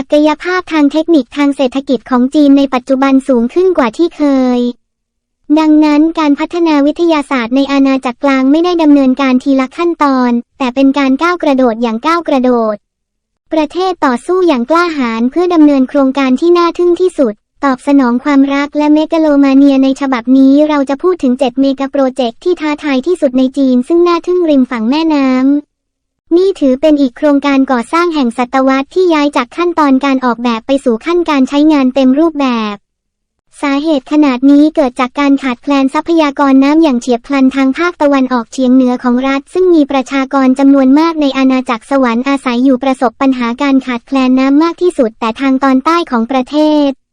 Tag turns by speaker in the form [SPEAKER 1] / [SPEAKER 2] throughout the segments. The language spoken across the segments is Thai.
[SPEAKER 1] ศักยภาพทางเทคนิคทางเศรษฐกิจของจีนในปัจจุบันสูงขึ้นกว่าที่เคย ดังนั้นการพัฒนาวิทยาศาสตร์ในอาณาจักรกลางไม่ได้ดำเนินการทีละขั้นตอน แต่เป็นการก้าวกระโดดอย่างก้าวกระโดด ประเทศต่อสู้อย่างกล้าหาญเพื่อดำเนินโครงการที่น่าทึ่งที่สุด ตอบสนองความรักและเมกะโลมาเนียในฉบับนี้เราจะพูดถึง 7 เมกะโปรเจกต์ที่ท้าทายที่สุดในจีน ซึ่งน่าทึ่งริมฝั่งแม่น้ำ นี่ถือเป็นอีกโครงการก่อสร้างแห่งศตวรรษที่ย้ายจากขั้นตอนการออกแบบไปสู่ขั้นการใช้งานเต็มรูปแบบ สาเหตุขนาดนี้เกิดจากการขาดแคลนทรัพยากรน้ำอย่างเฉียบพลันทางภาคตะวันออกเฉียงเหนือของรัฐ ซึ่งมีประชากรจำนวนมากในอาณาจักรสวรรค์อาศัยอยู่ประสบปัญหาการขาดแคลนน้ำมากที่สุดแต่ทางตอนใต้ของประเทศ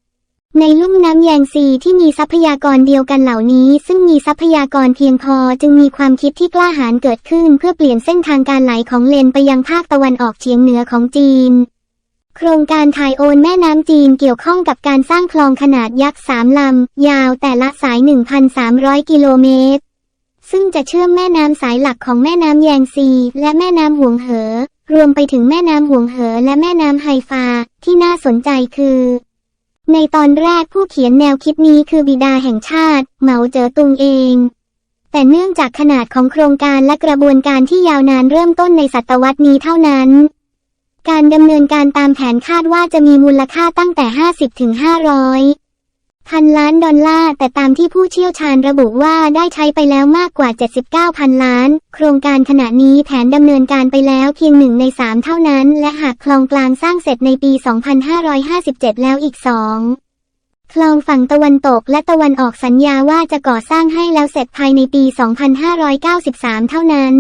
[SPEAKER 1] ในลุ่มน้ำแยงซีที่มีทรัพยากรเดียวกันเหล่านี้ ซึ่งมีทรัพยากรเพียงพอจึงมีความคิดที่กล้าหาญเกิดขึ้นเพื่อเปลี่ยนเส้นทางการไหลของเลนไปยังภาคตะวันออกเฉียงเหนือของจีน โครงการถ่ายโอนแม่น้ำจีนเกี่ยวข้องกับการสร้างคลองขนาดยักษ์สามลำ ยาวแต่ละสาย 1,300 กิโลเมตร ซึ่งจะเชื่อมแม่น้ำสายหลักของแม่น้ำแยงซีและแม่น้ำหวงเหอ รวมไปถึงแม่น้ำหวงเหอและแม่น้ำไฮฟา ที่น่าสนใจคือ ในตอนแรกผู้เขียนแนวคิดนี้คือบิดาแห่งชาติ เหมาเจ๋อตุงเอง แต่เนื่องจากขนาดของโครงการและกระบวนการที่ยาวนานเริ่มต้นในศตวรรษนี้เท่านั้น การดำเนินการตามแผนคาดว่าจะมีมูลค่าตั้งแต่ 50ถึง500 พันล้านดอลลาร์ แต่ตามที่ผู้เชี่ยวชาญระบุว่าได้ใช้ไปแล้วมากกว่า 79พันล้าน โครงการขณะนี้แผนดำเนินการไปแล้วเพียงหนึ่งในสามเท่านั้น และหากคลองกลางสร้างเสร็จในปี 2557 แล้วอีกสองคลองฝั่งตะวันตกและตะวันออกสัญญาว่าจะก่อสร้างให้แล้วเสร็จภายในปี 2593 เท่านั้น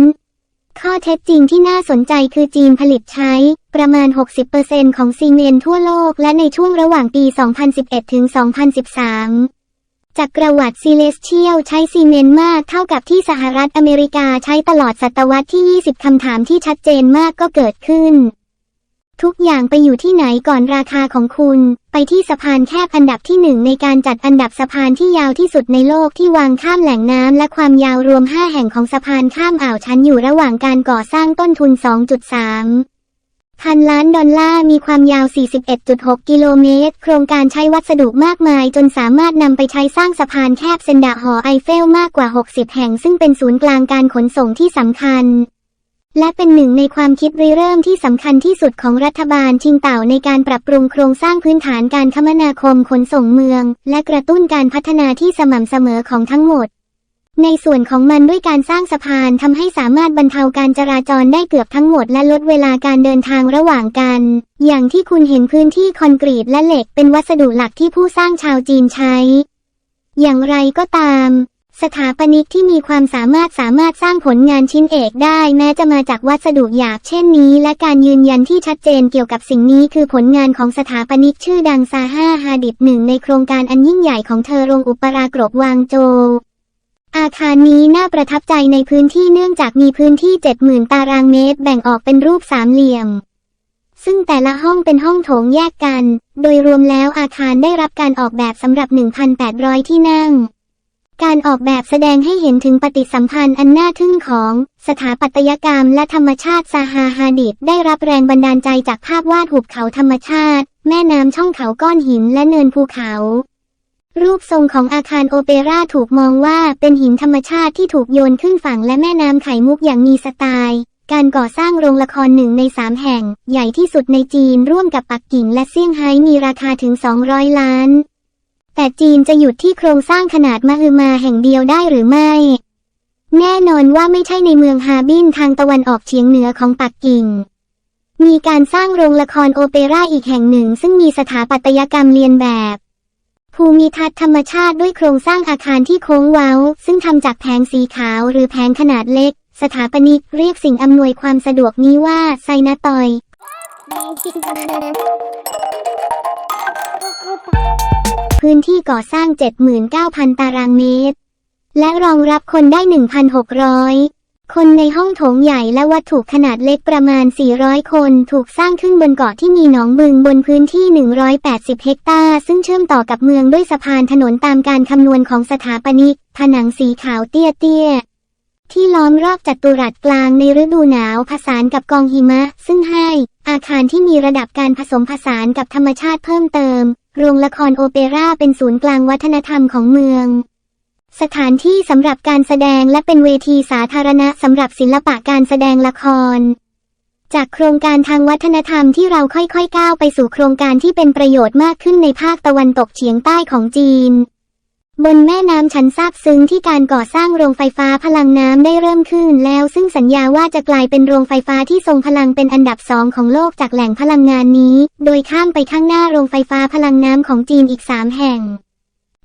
[SPEAKER 1] ข้อเท็จจริงที่น่าสนใจคือจีนผลิตใช้ ประมาณ 60%ของซีเมนต์ทั่วโลก และในช่วงระหว่างปี 2011 ถึง 2013จากประวัติซีเลสเชียลใช้ซีเมนต์มากเท่ากับที่สหรัฐอเมริกาใช้ตลอดศตวรรษที่ 20 คำถามที่ชัดเจนมากก็เกิดขึ้น ทุกอย่างไปอยู่ที่ไหนก่อนราคาของคุณ ไปที่สะพานแคบอันดับที่หนึ่งในการจัดอันดับสะพานที่ยาวที่สุดในโลกที่วางข้ามแหล่งน้ำและความยาวรวม 5 แห่งของสะพานข้ามอ่าวชั้นอยู่ระหว่างการก่อสร้างต้นทุน 2.3พันล้านดอลลาร์มีความยาว 41.6 กิโลเมตร โครงการใช้วัสดุมากมายจนสามารถนำไปใช้สร้างสะพานแคบเซนดาหอไอเฟลมากกว่า 60 แห่งซึ่งเป็นศูนย์กลางการขนส่งที่สำคัญ และเป็นหนึ่งในความคิดริเริ่มที่สำคัญที่สุดของรัฐบาลชิงเต่าในการปรับปรุงโครงสร้างพื้นฐานการคมนาคมขนส่งเมือง และกระตุ้นการพัฒนาที่สม่ำเสมอของทั้งหมด ในส่วนของมันด้วยการสร้างสะพานทำให้สามารถบรรเทาการจราจรได้เกือบทั้งหมดและลดเวลาการเดินทางระหว่างกัน อย่างที่คุณเห็นพื้นที่คอนกรีตและเหล็กเป็นวัสดุหลักที่ผู้สร้างชาวจีนใช้ อย่างไรก็ตาม สถาปนิกที่มีความสามารถสามารถสร้างผลงานชิ้นเอกได้ แม้จะมาจากวัสดุหยาบเช่นนี้ และการยืนยันที่ชัดเจนเกี่ยวกับสิ่งนี้คือผลงานของสถาปนิกชื่อดังซาฮาฮาดิดหนึ่งในโครงการอันยิ่งใหญ่ของเธอโรงอุปรากรบวางโจวอาคารนี้น่าประทับใจในพื้นที่เนื่องจากมีพื้นที่ 70,000 ตารางเมตร แบ่งออกเป็นรูปสามเหลี่ยม ซึ่งแต่ละห้องเป็นห้องโถงแยกกัน โดยรวมแล้วอาคารได้รับการออกแบบสำหรับ 1,800 ที่นั่ง การออกแบบแสดงให้เห็นถึงปฏิสัมพันธ์อันน่าทึ่งของสถาปัตยกรรมและธรรมชาติซาฮาฮาดิดได้รับแรงบันดาลใจจากภาพวาดหุบเขาธรรมชาติ แม่น้ำช่องเขาก้อนหินและเนินภูเขา รูปทรงของอาคารโอเปร่าถูกมองว่าเป็นหินธรรมชาติที่ถูกโยนขึ้นฝั่งและแม่น้ำไข่มุกอย่างมีสไตล์การก่อสร้างโรงละครหนึ่งในสามแห่ง ใหญ่ที่สุดในจีนร่วมกับปักกิ่งและเซี่ยงไฮ้มีราคาถึง 200 ล้าน แต่จีนจะหยุดที่โครงสร้างขนาดมหึมาแห่งเดียวได้หรือไม่ แน่นอนว่าไม่ใช่ในเมืองฮาร์บินทางตะวันออกเฉียงเหนือของปักกิ่ง มีการสร้างโรงละครโอเปร่าอีกแห่งหนึ่ง ซึ่งมีสถาปัตยกรรมเรียนแบบ ภูมิทัศน์ธรรมชาติด้วยโครงสร้างอาคารที่โค้งเว้า ซึ่งทำจากแผงสีขาวหรือแผงขนาดเล็ก สถาปนิกเรียกสิ่งอำนวยความสะดวกนี้ว่าไซนาตอย พื้นที่ก่อสร้าง 79,000 ตารางเมตร และรองรับคนได้ 1,600 คนในห้องโถงใหญ่และวัตถุขนาดเล็กประมาณ 400 คนถูกสร้างขึ้นบนเกาะที่มีหนองบึงบนพื้นที่ 180 เฮกตาร์ ซึ่งเชื่อมต่อกับเมืองด้วยสะพานถนนตามการคำนวณของสถาปนิก ผนังสีขาวเตี้ยๆที่ล้อมรอบจัตุรัสกลางในฤดูหนาวผสานกับกองหิมะ ซึ่งให้อาคารที่มีระดับการผสมผสานกับธรรมชาติเพิ่มเติม โรงละครโอเปร่าเป็นศูนย์กลางวัฒนธรรมของเมือง สถานที่สำหรับการแสดงและเป็นเวทีสาธารณะสำหรับศิลปะการแสดงละคร จากโครงการทางวัฒนธรรมที่เราค่อยๆก้าวไปสู่โครงการที่เป็นประโยชน์มากขึ้นในภาคตะวันตกเฉียงใต้ของจีน บนแม่น้ำชั้นซาบซึ้งที่การก่อสร้างโรงไฟฟ้าพลังน้ำได้เริ่มขึ้นแล้วซึ่งสัญญาว่าจะกลายเป็นโรงไฟฟ้าที่ทรงพลังเป็นอันดับสองของโลกจากแหล่งพลังงานนี้ โดยข้ามไปข้างหน้าโรงไฟฟ้าพลังน้ำของจีนอีกสามแห่ง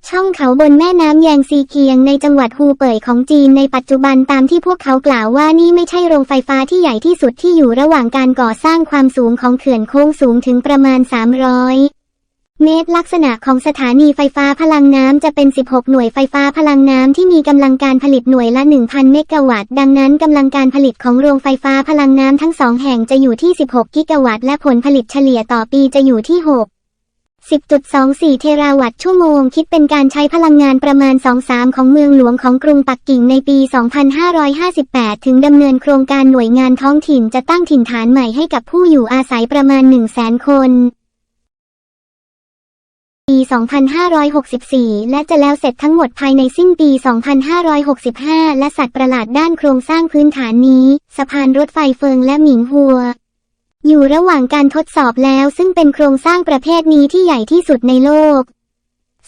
[SPEAKER 1] ช่องเขาบนแม่น้ำแยงซีเกียงในจังหวัดฮูเป่ยของจีนในปัจจุบันตามที่พวกเขากล่าวว่านี่ไม่ใช่โรงไฟฟ้าที่ใหญ่ที่สุดที่อยู่ระหว่างการก่อสร้างความสูงของเขื่อนโค้งสูงถึงประมาณ 300 เมตรลักษณะของสถานีไฟฟ้าพลังน้ำจะเป็น 16 หน่วยไฟฟ้าพลังน้ำที่มีกำลังการผลิตหน่วยละ 1,000 เมกะวัตต์ ดังนั้นกำลังการผลิตของโรงไฟฟ้าพลังน้ำทั้งสองแห่งจะอยู่ที่ 16 กิกะวัตต์ และผลผลิตเฉลี่ยต่อปีจะอยู่ที่ 6 10.24 เทราวัตต์ชั่วโมง คิดเป็นการใช้พลังงานประมาณ 2-3 ของเมืองหลวงของกรุงปักกิ่งในปี 2558 ถึงดำเนินโครงการหน่วยงานท้องถิ่นจะตั้งถิ่นฐานใหม่ให้กับผู้อยู่อาศัยประมาณ 100,000 คน ปี 2564 และจะแล้วเสร็จทั้งหมดภายในสิ้นปี 2565 และสัตว์ประหลาดด้านโครงสร้างพื้นฐานนี้ สะพานรถไฟเฟิงและหมิงฮัว อยู่ระหว่างการทดสอบแล้วซึ่งเป็นโครงสร้างประเภทนี้ที่ใหญ่ที่สุดในโลก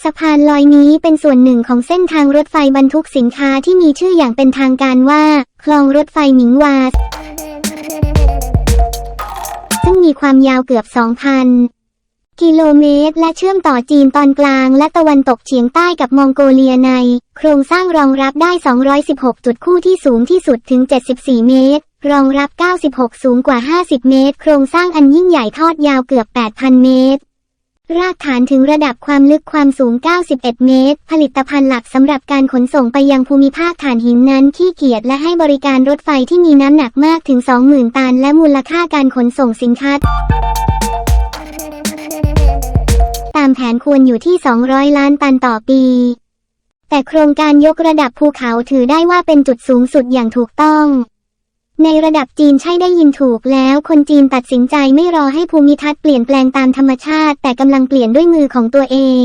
[SPEAKER 1] สะพานลอยนี้เป็นส่วนหนึ่งของเส้นทางรถไฟบรรทุกสินค้าที่มีชื่ออย่างเป็นทางการว่า คลองรถไฟหมิงวาซึ่งมีความยาวเกือบ 2,000 กิโลเมตร และเชื่อมต่อจีนตอนกลาง และตะวันตกเฉียงใต้กับมองโกเลียใน โครงสร้างรองรับได้ 216 จุดคู่ที่สูงที่สุดถึง 74 เมตร รองรับ 96 สูงกว่า 50 เมตร โครงสร้างอันยิ่งใหญ่ทอดยาวเกือบ 8,000 เมตรรากฐานถึงระดับความลึกความสูง 91 เมตร ผลิตภัณฑ์หลักสำหรับการขนส่งไปยังภูมิภาคฐานหินนั้นขี้เกียจและให้บริการรถไฟที่มีน้ำหนักมากถึง 20,000 ตัน และมูลค่าการขนส่งสินค้า ตามแผนควรอยู่ที่ 200 ล้านตันต่อปี แต่โครงการยกระดับภูเขาถือได้ว่าเป็นจุดสูงสุดอย่างถูกต้องในระดับจีนใช่ได้ยินถูกแล้วคนจีนตัดสินใจไม่รอให้ภูมิทัศน์เปลี่ยนแปลงตามธรรมชาติ แต่กำลังเปลี่ยนด้วยมือของตัวเอง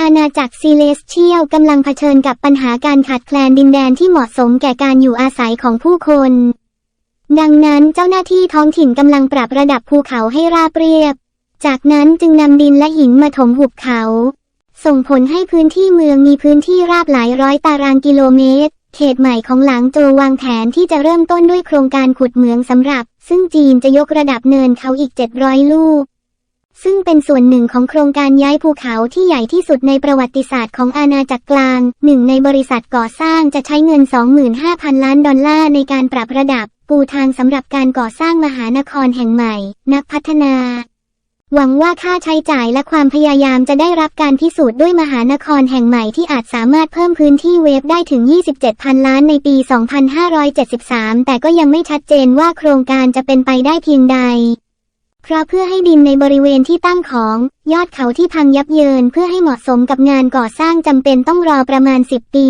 [SPEAKER 1] อาณาจักรซีเลสเชียลกำลังเผชิญกับปัญหาการขาดแคลนดินแดนที่เหมาะสมแก่การอยู่อาศัยของผู้คน ดังนั้นเจ้าหน้าที่ท้องถิ่นกำลังปรับระดับภูเขาให้ราบเรียบ จากนั้นจึงนำดินและหินมาถมหุบเขา ส่งผลให้พื้นที่เมืองมีพื้นที่ราบหลายร้อยตารางกิโลเมตร เขตใหม่ของหลางโจววางแผนที่จะเริ่มต้นด้วยโครงการขุดเหมืองสำหรับ ซึ่งจีนจะยกระดับเนินเขาอีก 700 ลูก ซึ่งเป็นส่วนหนึ่งของโครงการย้ายภูเขาที่ใหญ่ที่สุดในประวัติศาสตร์ของอาณาจักรกลาง หนึ่งในบริษัทก่อสร้างจะใช้เงิน 25,000 ล้านดอลลาร์ในการปรับระดับ ปูทางสำหรับการก่อสร้างมหานครแห่งใหม่ นักพัฒนา หวังว่าค่าใช้จ่ายและความพยายามจะได้รับการพิสูจน์ด้วยมหานครแห่งใหม่ที่อาจสามารถเพิ่มพื้นที่เวฟได้ถึง 27,000 ล้านในปี 2573 แต่ก็ยังไม่ชัดเจนว่าโครงการจะเป็นไปได้เพียงใด เพราะเพื่อให้ดินในบริเวณที่ตั้งของ ยอดเขาที่พังยับเยินเพื่อให้เหมาะสมกับงานก่อสร้างจำเป็นต้องรอประมาณ 10 ปี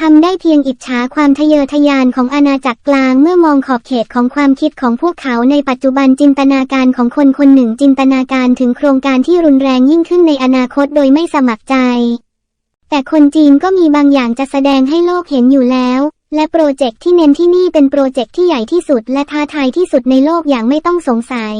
[SPEAKER 1] ทำได้เพียงอิจฉาความทะเยอทะยานของอาณาจักรกลางเมื่อมองขอบเขตของความคิดของพวกเขาในปัจจุบันจินตนาการของคนคนหนึ่งจินตนาการถึงโครงการที่รุนแรงยิ่งขึ้นในอนาคตโดยไม่สมัครใจ แต่คนจีนก็มีบางอย่างจะแสดงให้โลกเห็นอยู่แล้ว และโปรเจกต์ที่เน้นที่นี่เป็นโปรเจกต์ที่ใหญ่ที่สุดและท้าทายที่สุดในโลกอย่างไม่ต้องสงสัย